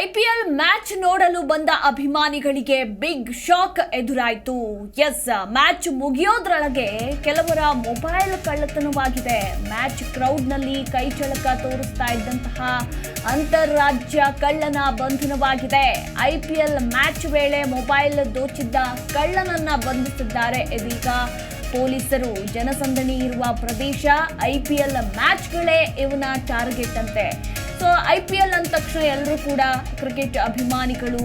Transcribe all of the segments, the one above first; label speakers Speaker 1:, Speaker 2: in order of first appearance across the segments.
Speaker 1: IPL match ನೋಡಲು ಬಂದ ಅಭಿಮಾನಿಗಳಿಗೆ ಬಿಗ್ ಶಾಕ್ ಎದುರಾಯಿತು. ಎಸ್, ಮ್ಯಾಚ್ ಮುಗಿಯೋದ್ರೊಳಗೆ ಕೆಲವರ ಮೊಬೈಲ್ ಕಳ್ಳತನವಾಗಿದೆ. ಮ್ಯಾಚ್ ಕ್ರೌಡ್ನಲ್ಲಿ ಕೈ ಚಳಕ ತೋರಿಸ್ತಾ ಇದ್ದಂತಹ ಅಂತಾರಾಜ್ಯ ಕಳ್ಳನ ಬಂಧನವಾಗಿದೆ. ಐಪಿಎಲ್ ಮ್ಯಾಚ್ ವೇಳೆ ಮೊಬೈಲ್ ದೋಚಿದ್ದ ಕಳ್ಳನನ್ನ ಬಂಧಿಸಿದ್ದಾರೆ. ಇದೀಗ ಪೊಲೀಸರು ಜನಸಂದಣಿ ಇರುವ ಪ್ರದೇಶ ಐಪಿಎಲ್ ಮ್ಯಾಚ್ಗಳೇ ಇವನ ಟಾರ್ಗೆಟ್ ಅಂತೆ. ಸೊ ಐ ಪಿ ಎಲ್ ಅಂದ ತಕ್ಷಣ ಎಲ್ಲರೂ ಕೂಡ ಕ್ರಿಕೆಟ್ ಅಭಿಮಾನಿಗಳು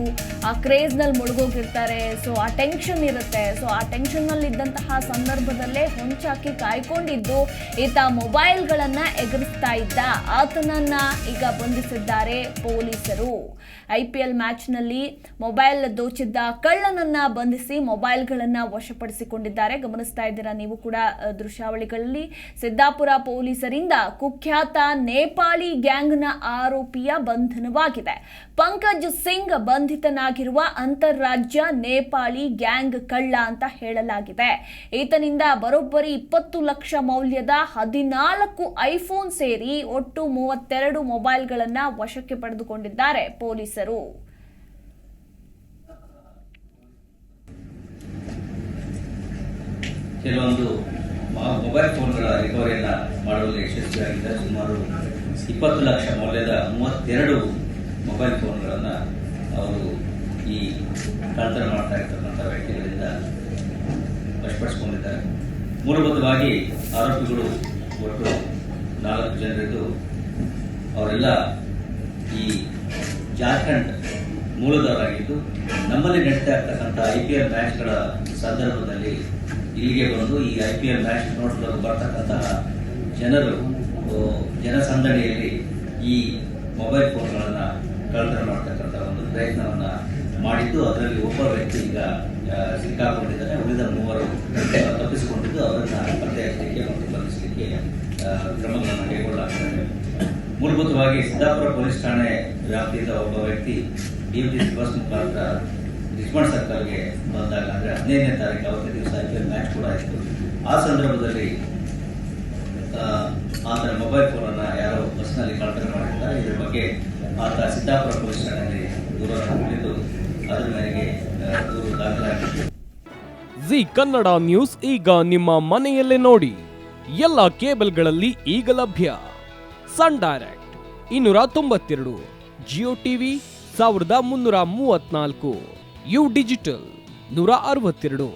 Speaker 1: ಆ ಕ್ರೇಜ್ನಲ್ಲಿ ಮುಳುಗೋಗಿರ್ತಾರೆ. ಸೊ ಆ ಟೆನ್ಷನ್ ಇರುತ್ತೆ. ಸೊ ಆ ಟೆನ್ಷನ್ನಲ್ಲಿ ಇದ್ದಂತಹ ಸಂದರ್ಭದಲ್ಲೇ ಹೊಂಚಾಕಿ ಕಾಯ್ಕೊಂಡಿದ್ದು ಈತ ಮೊಬೈಲ್ಗಳನ್ನು ಎಗರಿಸ್ತಾ ಇದ್ದ. ಆತನನ್ನ ಈಗ ಬಂಧಿಸಿದ್ದಾರೆ ಪೊಲೀಸರು. ಐ ಪಿ ಎಲ್ ಮ್ಯಾಚ್ನಲ್ಲಿ ಮೊಬೈಲ್ ದೋಚಿದ್ದ ಕಳ್ಳನನ್ನು ಬಂಧಿಸಿ ಮೊಬೈಲ್ಗಳನ್ನು ವಶಪಡಿಸಿಕೊಂಡಿದ್ದಾರೆ. ಗಮನಿಸ್ತಾ ಇದ್ದೀರಾ ನೀವು ಕೂಡ ದೃಶ್ಯಾವಳಿಗಳಲ್ಲಿ. ಸಿದ್ದಾಪುರ ಪೊಲೀಸರಿಂದ ಕುಖ್ಯಾತ ನೇಪಾಳಿ ಗ್ಯಾಂಗ್ನ ಆರೋಪಿಯ ಬಂಧನವಾಗಿದೆ. ಪಂಕಜ್ ಸಿಂಗ್ ಬಂಧಿತನಾಗಿರುವ ಅಂತಾರಾಜ್ಯ ನೇಪಾಳಿ ಗ್ಯಾಂಗ್ ಕಳ್ಳ ಅಂತ ಹೇಳಲಾಗಿದೆ. ಈತನಿಂದ ಬರೋಬ್ಬರಿ ಇಪ್ಪತ್ತು ಲಕ್ಷ ಮೌಲ್ಯದ ಹದಿನಾಲ್ಕು ಐಫೋನ್ ಸೇರಿ ಒಟ್ಟು ಮೂವತ್ತೆರಡು ಮೊಬೈಲ್ಗಳನ್ನು ವಶಕ್ಕೆ ಪಡೆದುಕೊಂಡಿದ್ದಾರೆ ಪೊಲೀಸರು.
Speaker 2: ಕೆಲವೊಂದು ಮೊಬೈಲ್ ಫೋನ್ಗಳ ರಿಕವರಿಯನ್ನು ಮಾಡುವಲ್ಲಿ ಯಶಸ್ವಿಯಾಗಿದೆ ಸುಮಾರು ಇಪ್ಪತ್ತು ಲಕ್ಷ ಮೌಲ್ಯದ ಮೂವತ್ತೆರಡು ಮೊಬೈಲ್ ಫೋನ್ಗಳನ್ನು ಅವರು ಈ ಕಳ್ತನ ಮಾಡ್ತಾ ಇರ್ತಕ್ಕಂಥ ವ್ಯಕ್ತಿಗಳಿಂದ ವಶಪಡಿಸ್ಕೊಂಡಿದ್ದಾರೆ. ಮೂಲಭೂತವಾಗಿ ಆರೋಪಿಗಳು ಒಟ್ಟು ನಾಲ್ಕು ಜನರಿದ್ದು, ಅವರೆಲ್ಲ ಈ ಜಾರ್ಖಂಡ್ ಮೂಲದವರಾಗಿದ್ದು, ನಮ್ಮಲ್ಲಿ ನಡೀತಾ ಇರ್ತಕ್ಕಂಥ ಐ ಪಿ ಎಲ್ ಮ್ಯಾಚ್ಗಳ ಸಂದರ್ಭದಲ್ಲಿ ಇಲ್ಲಿಗೆ ಬಂದು ಈ ಐ ಪಿ ಎಲ್ ಮ್ಯಾಚ್ ನೋಡಲು ಬರ್ತಕ್ಕಂತಹ ಜನರು ಜನಸಂದಣಿಯಲ್ಲಿ ಈ ಮೊಬೈಲ್ ಫೋನ್ಗಳನ್ನು ಕಳ್ಳತನ ಮಾಡ್ತಕ್ಕಂಥ ಒಂದು ಪ್ರಯತ್ನವನ್ನು ಮಾಡಿದ್ದು, ಅದರಲ್ಲಿ ಒಬ್ಬ ವ್ಯಕ್ತಿ ಈಗ ಸಿಕ್ಕಾಕೊಂಡಿದ್ದಾನೆ. ಉಳಿದ ಮೂವರು ತಪ್ಪಿಸಿಕೊಂಡಿದ್ದು, ಅವರನ್ನು ಪತ್ತೆ ಹಚ್ಚಲಿಕ್ಕೆ ಮತ್ತು ಬಂಧಿಸಲಿಕ್ಕೆ ಕ್ರಮಗಳನ್ನು ಕೈಗೊಳ್ಳಲಾಗ್ತದೆ. ಮೂಲಭೂತವಾಗಿ ಸಿದ್ದಾಪುರ ಪೊಲೀಸ್ ಠಾಣೆ ವ್ಯಾಪ್ತಿಯಿಂದ ಒಬ್ಬ ವ್ಯಕ್ತಿ ಡಿ ಬಸ್ ಮುಖಾಂತರ ರಿಚ್ಮಂಡ್ ಸರ್ಕಲ್ಗೆ ಬಂದಾಗ, ಅಂದರೆ ಹದಿನೈದನೇ ತಾರೀಕು, ಅವತ್ತೇ ದಿವಸ ಮ್ಯಾಚ್ ಕೂಡ ಇತ್ತು ಆ ಸಂದರ್ಭದಲ್ಲಿ ಆತನ ಮೊಬೈಲ್ ಫೋನನ್ನು ಯಾರೋ ಬಸ್ನಲ್ಲಿ ಕಳತನ ಮಾಡಿದ್ದಾರೆ ಇದರ ಬಗ್ಗೆ ಆತ ಸಿದ್ದಾಪುರ ಪೊಲೀಸ್ ಠಾಣೆಯಲ್ಲಿ ದೂರನ್ನು ನೀಡಿದ್ದು ಅದರ ಮೇರೆಗೆ ದೂರು ದಾಖಲಾಗಿತ್ತು
Speaker 3: ಜಿ ಕನ್ನಡ ನ್ಯೂಸ್ ಈಗ ನಿಮ್ಮ ಮನೆಯಲ್ಲೇ ನೋಡಿ. ಎಲ್ಲ ಕೇಬಲ್ಗಳಲ್ಲಿ ಈಗ ಲಭ್ಯ. ಸನ್ ಡೈರೆಕ್ಟ್ ಇನ್ನೂರ ತೊಂಬತ್ತೆರಡು, ಜಿಯೋ ಟಿವಿ ಸಾವಿರದ ಮುನ್ನೂರ ಮೂವತ್ನಾಲ್ಕು, ಯು ಡಿಜಿಟಲ್ ನೂರ ಅರವತ್ತೆರಡು,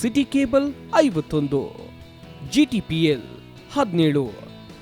Speaker 3: ಸಿಟಿ ಕೇಬಲ್ ಐವತ್ತೊಂದು, ಜಿ ಟಿ ಪಿ ಎಲ್ ಹದಿನೇಳು.